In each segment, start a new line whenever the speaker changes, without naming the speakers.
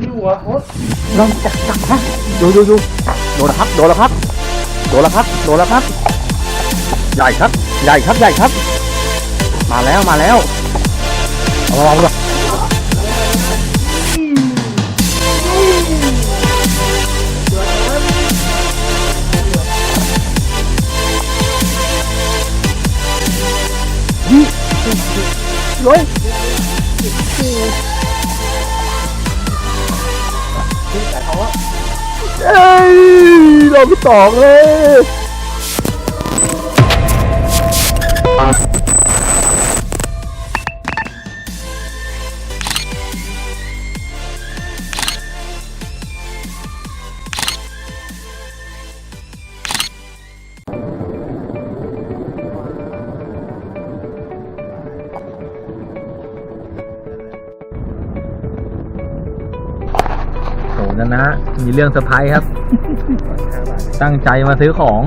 นี่หัวโคตร
ลองจับจับฮะดูดูดูโดนแล้วครับ โดนแล้วครับ โดนแล้วครับ โดนแล้วครับ ใหญ่ครับ ใหญ่ครับ ใหญ่ครับ มาแล้ว มาแล้วเอาลองดูเลย เอ้ยราไที่สองเลย มีเรื่องเซอร์ไพรส์ครับ ตั้งใจมาซื้อของ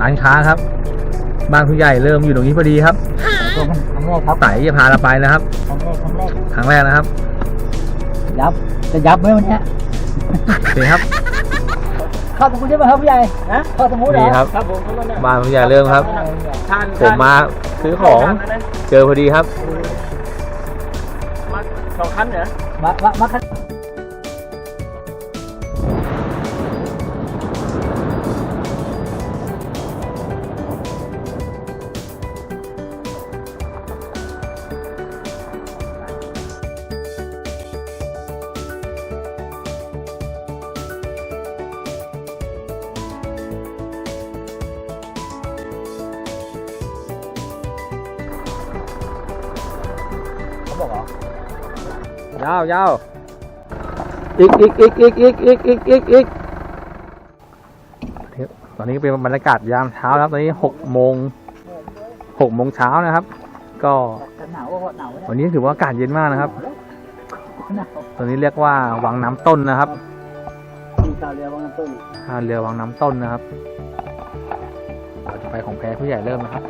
ร้านค้าครับ บ้านผู้ใหญ่เริ่มอยู่ตรงนี้พอดีครับ
ครั้งแรกครับ
ไต่จะพาเราไปนะครับ
ครั้งแรกครั้งแรก
ครั้งแรกนะครับ
ยับจะยับไหมวันเนี้ย
โอเคครับ
เข้าสมุดใช่ไหมครับพี่ใหญ่นะเข้าสมุดเหรอ
นี่ครับ
ครับผมเข้ามาเนี่ย
บ้านผู้ใหญ่เริ่มครับ
ทาน
ผมมาซื้อของเจอพอดีครับ
มาสองคันเหรอมามามาคัน ยา
วยาวอีกอีกอีกอีกอีกอีกอีกอีกอีกตอนนี้เป็นบรรยากาศยามเช้าครับตอนนี้หกโมงหกโมงเช้านะครับ ก็
วันนี้
ถือว่าอากาศเย็นมากนะครับตอนนี้เรียกว่าวังน้ำต้นนะครับ
มีข่าวเรือว่างันตุ้ง
ท่าเรือวังน้ำต้นนะครับเราจะไปของแพผู้ใหญ่เริ่มนะครับ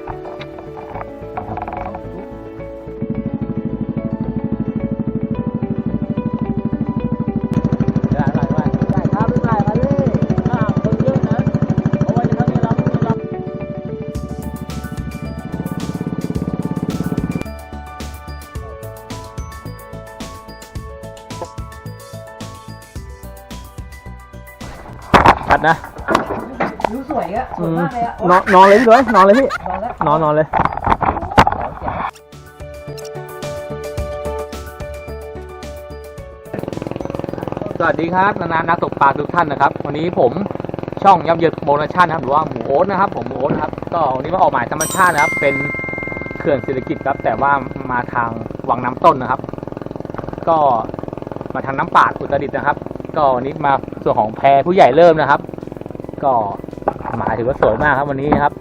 นะ
ดู
สวยอะสวยมากเลยอะ
นอนนอนเลยพี่ด้วยนอนเลยพี่
นอนแล้ว
นอนนอนเลย สวัสดีครับนานานักตกปลาทุกท่านนะครับ วันนี้ผมช่องยับเยินโบนาชั่นนะครับหรือว่าหมูโอ๊ตนะครับ ผมหมูโอ๊ตนะครับ ก็วันนี้มาออกหมายธรรมชาตินะครับ เป็นเขื่อนเศรษฐกิจครับ แต่ว่ามาทางวังน้ำต้นนะครับ ก็มาทางน้ำปาดอุตรดิตถ์นะครับ ก็วันนี้มาส่วนของแพผู้ใหญ่เริ่มนะครับ ก็หมายถือว่าสวยมากครับวันนี้ครับ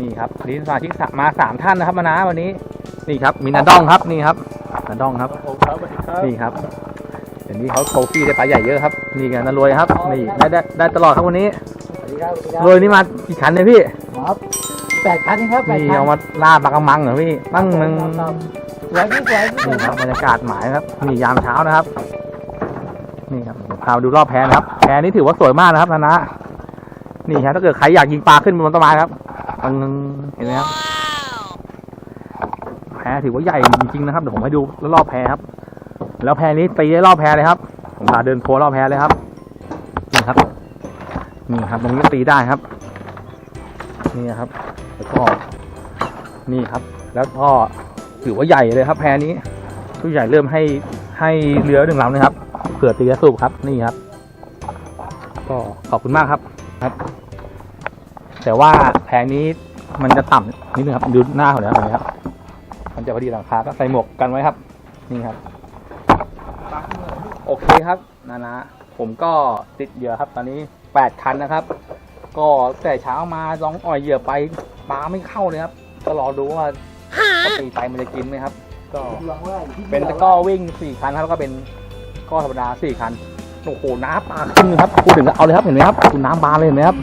นี่ครับวันนี้สมาชิกสะมาสามท่านนะครับมานะวันนี้ นี่ครับ มีนาดองครับนี่ครับนาดองครับ
ผมครับสวัสดีครับ
นี่ครับเดี๋ยวนี้เขาโทฟี่ได้ปลาใหญ่เยอะครับ นี่กันนารวยครับ นี่ได้ได้ได้ตลอดครับวันนี้
สวัสดีครับสวัสดีครั
รวยนี่มากี่ขันเนี่ยพี่
ครับแปดคันนี่ครับแปด
นี่
คัน
เอามาล่าปลากระมังเหรอพี่ตั้งหนึ่ง
สวยพี่สวยพี่สว
นี่
ย
ครับบรรยากาศหมายครับนี่ยามเช้านะครับ นี่ครับพาดูรอบแพนะครับ แพนี้ถือว่าสวยมากนะครับนานะนี่ครับถ้าเกิดใครอยากยิงปลาขึ้นบนต้นไม้ครับตึงเห็นไหมครับแพถือว่าใหญ่จริงๆนะครับเดี๋ยวผมให้ดูรอบแพครับ แล้วแพนี้ตีได้รอบแพเลยครับ ผมพาเดินโครอบแพเลยครับนี่ครับนี่ครับตรงนี้ก็ตีได้ครับ นี่ครับแล้วก็นี่ครับ แล้วก็ถือว่าใหญ่เลยครับ แพนี้ผู้ใหญ่เริ่มให้ให้เรือหนึ่งลำนะครับ ผื่อตีกระสูบครับนี่ครับ ก็ขอบคุณมากครับครับ แต่ว่าแพนี้มันจะต่ำนิดนึงครับดูหน้าเขาเนี่ยครับ มันจะพอดีหลังคาก็ใส่หมวกกันไว้ครับ นี่ครับ โอเคครับนานะผมก็ติดเหยื่อครับ ตอนนี้แปดคันนะครับ ก็แต่เช้ามาลองอ่อยเหยื่อไปปลาไม่เข้าเลยครับ ก็รอดูว่าถ้าตีไปมันจะกินไหมครับ ก็
ดวงว่าอยู่ที่
เป็นตะกร้อวิ่งสี่คันครับแล้วก็เป็น ก้อธรรมดาสี่คันโอ้โหน้ำปลาขึ้นครับพูดถึงเอาเลยครับเห็นไหมครับดูน้ำปลาเลยเห็นไหมครับ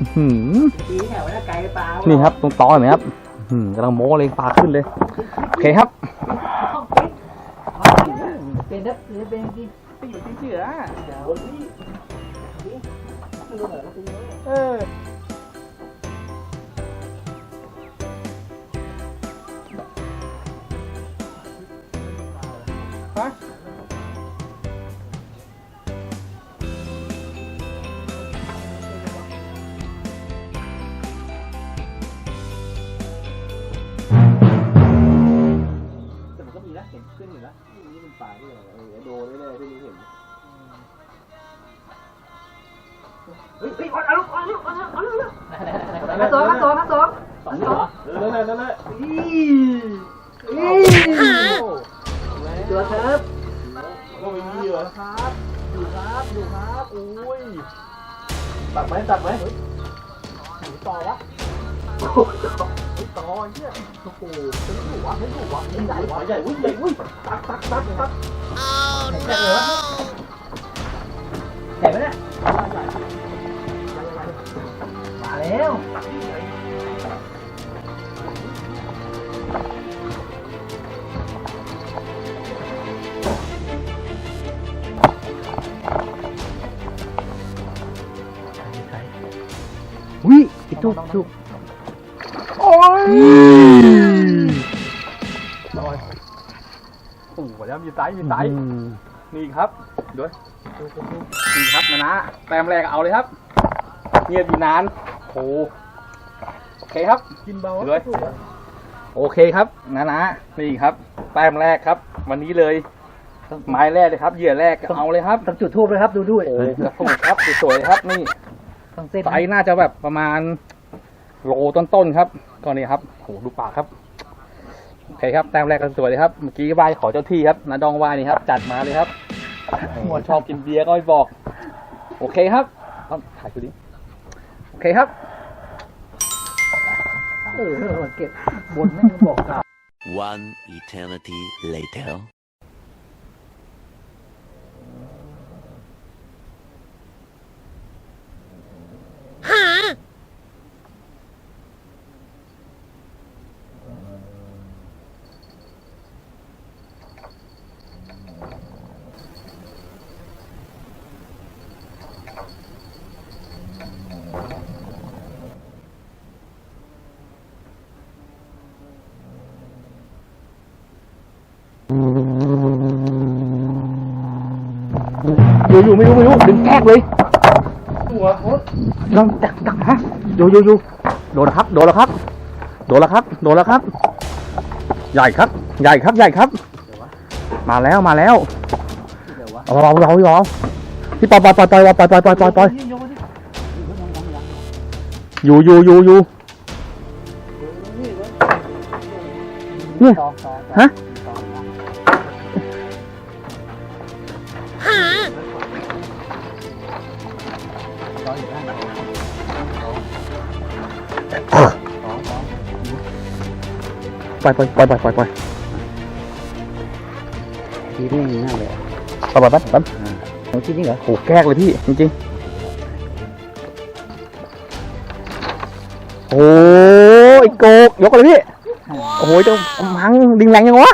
อื้อหือ
ปีแถวนั้นไกลปลา
นี่ครับตรงตอเห็นไหมครับอื้อหือกำลังโม้เลยปลาขึ้นเลยโอเคครับ
เป็นนักเป็นเป็นที่
ตีอยู่ที่เสือ
เออ
ฮะ
เฮ้ยเฮ้ยเอาลูกเอาลูกเอาลูกเอาลูก
มาสองมาสองมาสอง
สองเหรอนั่นแหละนั่นแหละอี
ตัวครับ
ก็ไม่มีเหรอครับอยู่ครับอยู่ครับอุ้ยตัดไหมตัดไหมต่อวะต่อเนี่ยโอ้โหเป็นหัวเป็นหัวเป็นใหญ่วะใหญ่อุ้ยใหญ่อุ้ยตัดตัดตัดตัด
แข็ง วิ
ทุกทุกโอ้ยโอ้โหแล้วมีไซส์มีไซส์นี่ครับด้วยนี่ครับนะนะแต้มแรกเอาเลยครับ เงียบอยู่นานโอ้โอเคครับ
กินเบา
เลยโอเคครับนะนะนี่ครับ แต้มแรกครับ วันนี้เลยไม้แรกเลยครับเหยื่อแรกเอาเลยครับ
ต้องจุดทูบเลยครับดูด้วย
โอ้กระสุนครับสวยๆครับนี่
ต้องเส้น
ไซส์น่าจะแบบประมาณโลต้นๆครับก็นี่ครับโหดูปากครับโอเคครับแต้มแรกก็สวยเลยครับเมื่อกี้ไหว้ขอเจ้าที่ครับนาดองไหว้นี่ครับจัดมาเลยครับหัวชอบกินเบียร์ก็ไม่บอก โอเคครับต้องถ่ายดูดิโอเคครับ
เออเก็บบนแม่งบอกกล่าว
One eternity later.
Hả? Mày vô mày vô mày vô đừng khác đi
หัว
ลองดักดักฮะอยู่อยู่อยู่โดนครับ โดนแล้วครับ โดนแล้วครับ โดนแล้วครับ ใหญ่ครับ ใหญ่ครับ ใหญ่ครับ มาแล้วมาแล้วเราเราเราพี่ปอยปอยปอยปอยปอยปอยปอยปอยปอยอยู่อยู่อยู่อยู่เนี่ยฮะ ปล่อยปล่อยปล่อยปล่อยปล่อยปล่อย
ทีนี้อย่างนี้น่าเลย
ปล่อยปล่อยแป๊บแป๊บ
โอ้ที่นี่เหรอ
โอ้แกล้กเลยพี่จริงๆโอ้ยโกกยกเลยพี่โอ้โหเจะมังดึงแรงยังวะ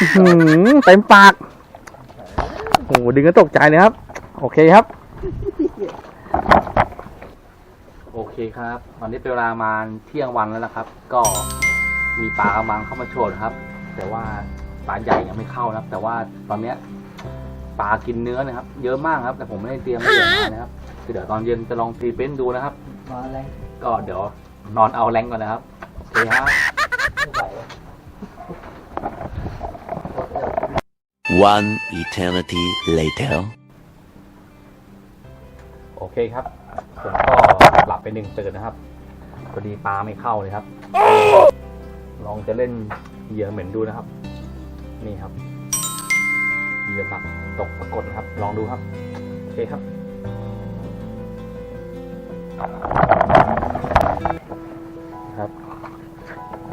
อื้อหือเต็มปากโอ้โหดึงก็ตกใจเลยครับ โอเคครับโอเคครับตอนนี้เป็นเวลามาเที่ยงวันแล้วนะครับ ก็มีปลากระมังเข้ามาโชว์นะครับ แต่ว่าปลาใหญ่ยังไม่เข้านะครับ แต่ว่าตอนเนี้ยปลากินเนื้อนะครับ เยอะมากครับ แต่ผมไม่ได้เตรียมเหยื่อมานะครับคือเดี๋ยวตอนเย็นจะลองพรีเฟนต์ดูนะครับ
มาอะไร
ก็เดี๋ยวนอนเอาแรงก่อนนะครับโอเคครับ
One eternity later.
โอเคครับผมก็ หลับไปหนึ่งตื่นนะครับพอดีปลาไม่เข้าเลยครับ ลองจะเล่นเหยื่อเหม็นดูนะครับ นี่ครับเหยื่อหมักตกปรากฏนะครับ ลองดูครับโอเคครับครับ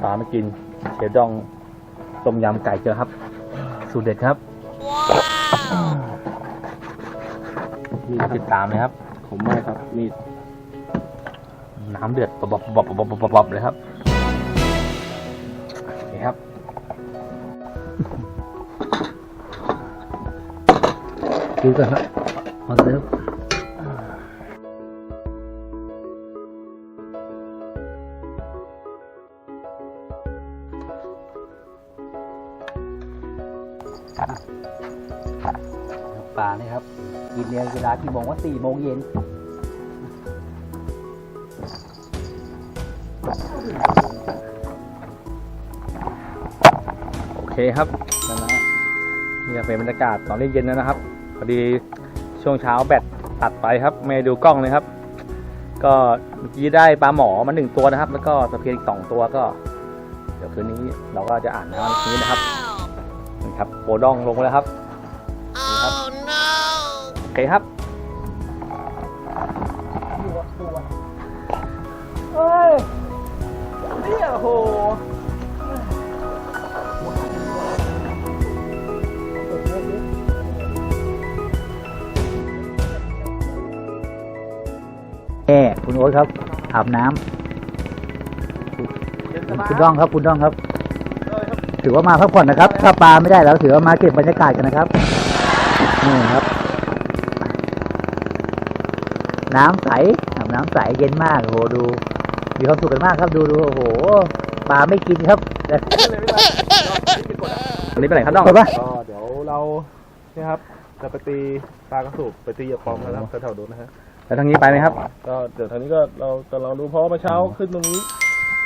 ปลาไม่กินเชฟดองต้มยำไก่เจอครับ สูตรเด็ดครับติดตามเลยครับ
ผมไม่ครับมีด
น้ำเดือดบบบบบบบบบบเลยครับนี่ครับ
กินก่อนครับพอแล้วปลาเนี่ยครับ กินเนี่ยเวลากี่โมงว่าสี่โมงเย็น
โอเคครับนั่นนะนี่ก็เป็นบรรยากาศตอนนี้เย็นแล้วนะครับพอดีช่วงเช้าแบตตัดไปครับไม่ดูกล้องเลยครับ ก็เมื่อกี้ได้ปลาหมอมาหนึ่งตัวนะครับ แล้วก็ตะเพียนอีกสองตัวก็ เดี๋ยวคืนนี้เราก็จะอ่านนะครับคืนนี้นะครับนี่ครับโปดองลงแล้วครับนี่ครับโอเคครับเฮ้ย นี่โอ้โห
แอ่คุณโอ๊ตครับอาบน้ำคุณด้องครับคุณด้องครับ ถือว่ามาพักผ่อนนะครับ ถ้าปลาไม่ได้แล้วถือว่ามาเก็บบรรยากาศกันนะครับนี่ครับ น้ำใสอาบน้ำใสเย็นมากโอ้โหดู มีความสุขกันมากครับดูดูโอ้โหปลาไม่กินครับ
อันนี้ไปไหนครับน้อง
ไปปะ
ก็เดี๋ยวเราเนี่ยครับจะไปตีปลากระสุบไปตีเหยียบปอมกันนะครับแถวๆนู้นนะฮะ
แล้วทางนี้ไปไหมครับ
ก็เดี๋ยวทางนี้ก็เราจะลองดูเพราะว่าเมื่อเช้าขึ้นตรงนี้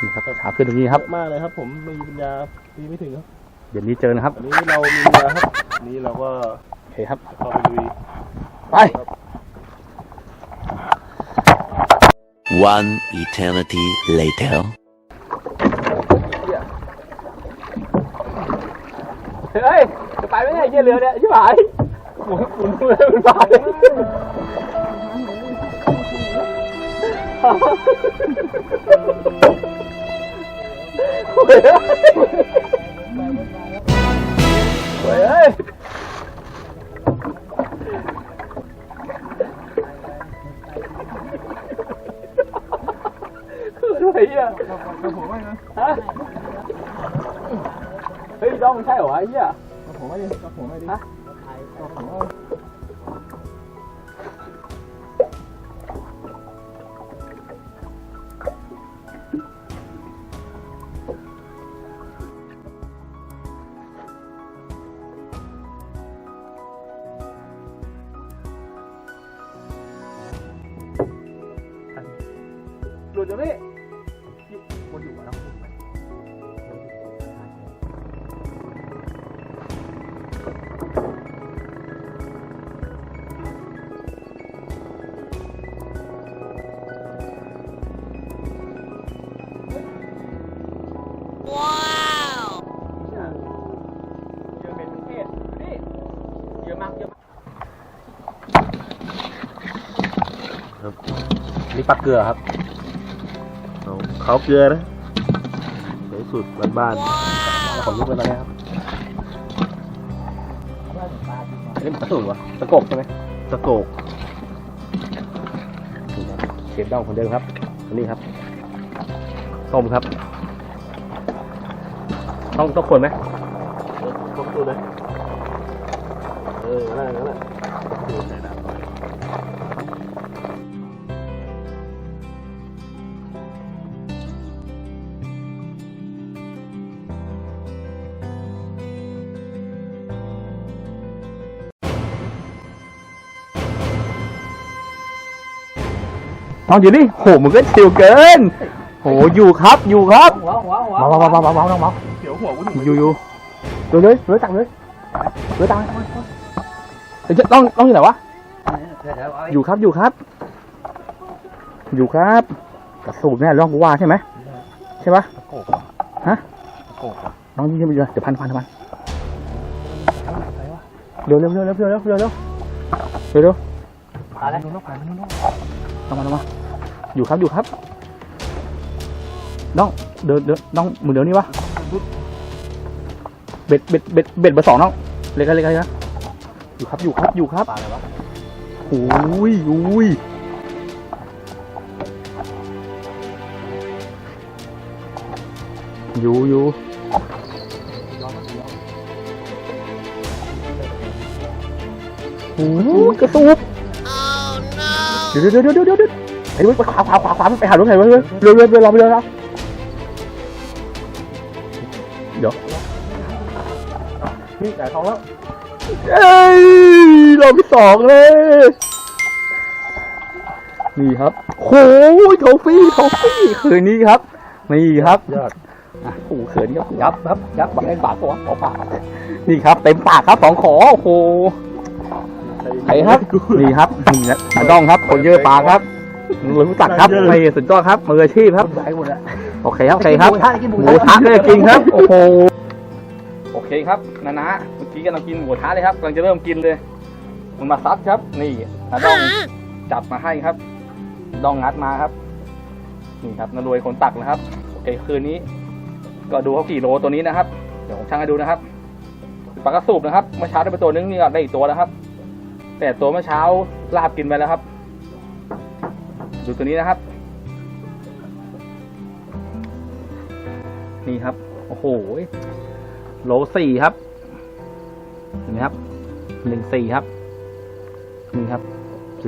นี่ครับขาขึ้นตรงนี้ครับ
เยอะมากเลยครับ ผมไม่มีปัญญาตีไม่ถึงครับ
เดี๋ยวนี้เจอนะครับ
อันนี้เรามีปัญญาครับอันนี้เราก็
โอเคครับ
เข้าไปลุย
ไป
One eternity later.
เฮ้ยจะไปไหมเนี่ยเยี่ยเรือเนี่ยชิบหายหมุนหมุนเลยมันไปโอ้ยโอ้ยเอ้ย อ้เหี้ยกับผมไม่ดิกับ
ผมไม่ดิกับผม
หลุดอยู่นี่ เยอะเป็นเทศนี่เยอะมากเยอะมากนี่ปลาเกลือครับ
เขาเกลือนะสวยสุดบ้าน
ขอลุกไปตอนนี้ครับอันนี้มันกระสุนวะตะกบใช่ไหม
ๆตะโกก
เชฟดองคนเดิมครับอันนี้ครับ ต้มครับ ต้องต้องคนไหม
ต้มตัวเลยเออนั่นนั่นแหละ
ต้องอยู่นี่โหมึงก็ชิวเกิน โห อยู่ครับ อยู่ครับ
หัวหัวหัว
เบาเบาเบาเบาเบาน้องเบา
เดี๋ยวหัวกูถึง
อยู่อยู่เดี๋ยวเลยเลยตักเลยเลยตักเดี๋ยวจะต้องต้องอยู่ไหนวะ อยู่ครับอยู่ครับ อยู่ครับกระสูบเนี่ยร่องกูว่าใช่ไหมใช่ปะฮะน้องยิงขึ้นไปเลยเดี๋ยวพันพันพันเร็วเร็วเร็วเร็วเร็วเร็วเร็วเร็วเร็วเร็ว
อะไร
ลงมาลงมาอยู่ครับอยู่ครับน้องเดินเดินน้องมือเดี๋ยวนี้วะ เบ็ดเบ็ดเบ็ดเบ็ดเบอร์สองน้องเล็กกันเล็กกันนะอยู่ครับอยู่ครับอยู่ครับ
ปลาอะไรวะ
โอ้ยโอ้ยอยู่อยู่โอ้โหกระตูบเดี๋ยวเดี๋ยวเดี๋ยวเดี๋ยวเดี๋ยวเดี๋ยวไอ้เว้ยไปขวาขวาขวาขวาไปหารถไหนวะเว้ยเร็วเร็วเร็วรอไปเลยนะเดี๋ยว
นี่ไก่ทองแล้ว
เอ้ยรอบที่สองเลย นี่ครับโอ้ยโทฟี่โทฟี่คืนนี้ครับ นี่ครับ
ยอด
อะโอ้โหเขินครับยับครับยับปากเล่นปากตัวขอปากนี่ครับเต็มปากครับสองขอโอ้โหใครครับนี่ครับนี่นะตาดองครับคนเยอะปากครับรู้จักครับไม่สุดยอดครับมืออาชีพครับ
ใส่หมดอะ
โอเคครับโอเคครับ
หมูกระทะกินหมู
ห
กระ
มู
ทะ
ทะก็จะกินครับ โอ้โหโอ เคครับนานะเมื่อกี้กำลังกินหมูทะเลยครับกำลังจะเริ่มกินเลย มันมาซัดครับ นี่นาดองจับมาให้ครับ ดองงัดมาครับ นี่ครับนารวยคนตักนะครับ โอเคคืนนี้ ก็ดูเขากี่โลตัวนี้นะครับ เดี๋ยวผมช่างให้ดูนะครับปลากระสูบนะครับเมื่อเช้าได้ไปตัวนึงนี่ก็ได้อีกตัวแล้วครับ แต่ตัวเมื่อเช้าลาบกินไปแล้วครับ ดูตัวนี้นะครับ นี่ครับ โอ้โห โลสี่ครับ เห็นไหมครับหนึ่งสี่ครับ นี่ครับ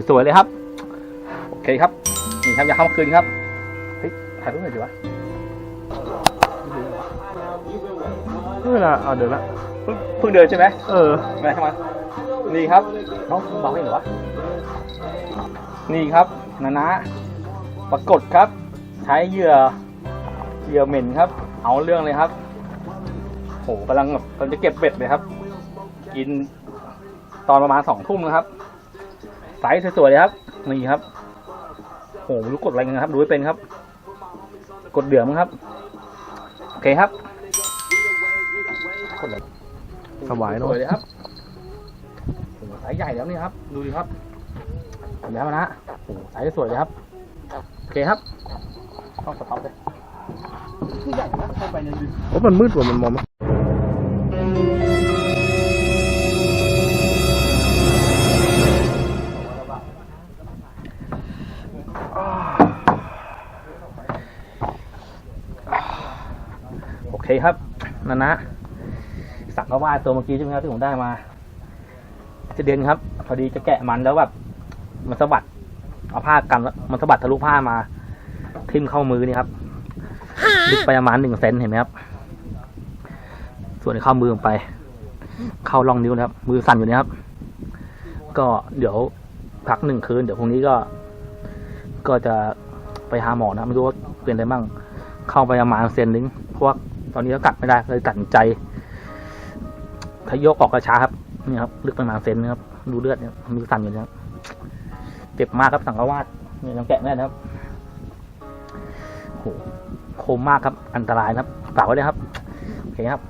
สวยๆเลยครับ โอเคครับ นี่ครับอย่าเข้ามาคืนครับ เฮ้ยถ่ายรูปหน่อยดีวะ
เมื่อละเอาเดี๋ยวละ
เพิ่งเพิ่งเดินใช่ไหม
เออ
ไม่ใช่ไหมนี่ครับน้องบอกให้เหรอวะนี่ครับนานะปรากฏครับ ใช้เหยื่อเหยื่อเหม็นครับ เอาเรื่องเลยครับโห กำลังแบบกำลังจะเก็บเบ็ดเลยครับ กินตอนประมาณสองทุ่มนะครับไซส์สวยๆเลยครับนี่ครับโหไม่รู้กดอะไรกันนะครับ ดูไม่เป็นครับ กดเดือดมั้งครับ โอเคครับกดอะไร
สบาย
ส
เนาะ
วยเลยครับโอ้โหสายใหญ่แล้วนี่ครับ ดูดิครับเห็นแล้วนะโอ้โหสายสวยเลยครับ โอเคครับ ต้องสต็อปเลย
โอ้มันมืดกว่ามันมอง
นันะสักกว่าตัวเมื่อกี้ใช่ไหมครับที่ผมได้มาจะเดือนครับ พอดีจะแกะมันแล้วแบบมันสะบัดเอาผ้ากันแล้วมันสะบัดทะลุผ้ามา ทิ่มเข้ามือนี่ครับลึกไปประมาณหนึ่งเซนเห็นไหมครับ ส่วนเข้ามือลงไป เข้าร่องนิ้วนะครับ มือสั่นอยู่นะครับ ก็เดี๋ยวพักหนึ่งคืน เดี๋ยวพรุ่งนี้ก็ ก็จะไปหาหมอนะไม่รู้ว่าเป็นอะไรบ้างเข้าไปประมาณเซนนึงเพราะว่า ตอนนี้ก็กัดไม่ได้เลยตัดใจถ้ายกออกกระช้าครับนี่ครับลึกประมาณเซนนะครับ ดูเลือดเนี่ยมือสั่นอยู่นะครับเจ็บมากครับสังกวาดเนี่ยยังแกะไม่ได้นะครับโหคมมากครับ อันตรายนะครับฝากไว้เลยครับโอเคครับ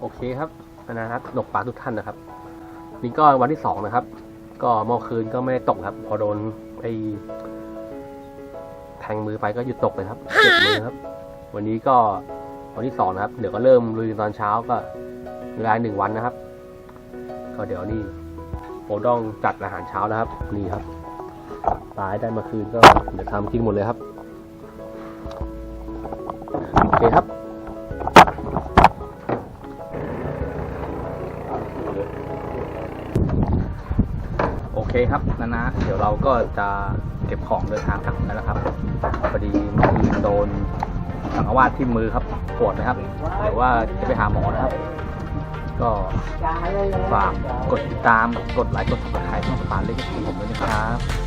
โอเคครับ นะครับตกปลาทุกท่านนะครับ นี่ก็วันที่สองนะครับ ก็เมื่อคืนก็ไม่ได้ตกครับ พอโดนไอ้แทงมือไปก็หยุดตกเลยครับเจ็บมือครับ วันนี้ก็วันที่สองนะครับ เดี๋ยวก็เริ่มลุยตอนเช้าก็เวลาหนึ่งวันนะครับ ก็เดี๋ยวนี่โปรดองจัดอาหารเช้าแล้วครับ นี่ครับปลาให้ได้เมื่อคืนก็เดี๋ยวทำกินหมดเลยครับ โอเคครับ
คครับนะนะ เดี๋ยวเราก็จะเก็บของเดินทางกลับกันแล้วครับพอดีเมื่อคืนโดนสังฆวาสที่มือครับปวดนะครับเดี๋ยวว่าจะไปหาหมอนะครับ ก็ฝากกดติดตามกดไลค์กดซับสไครต์ช่องสปาร์เล็กของผมด้วยนะครับ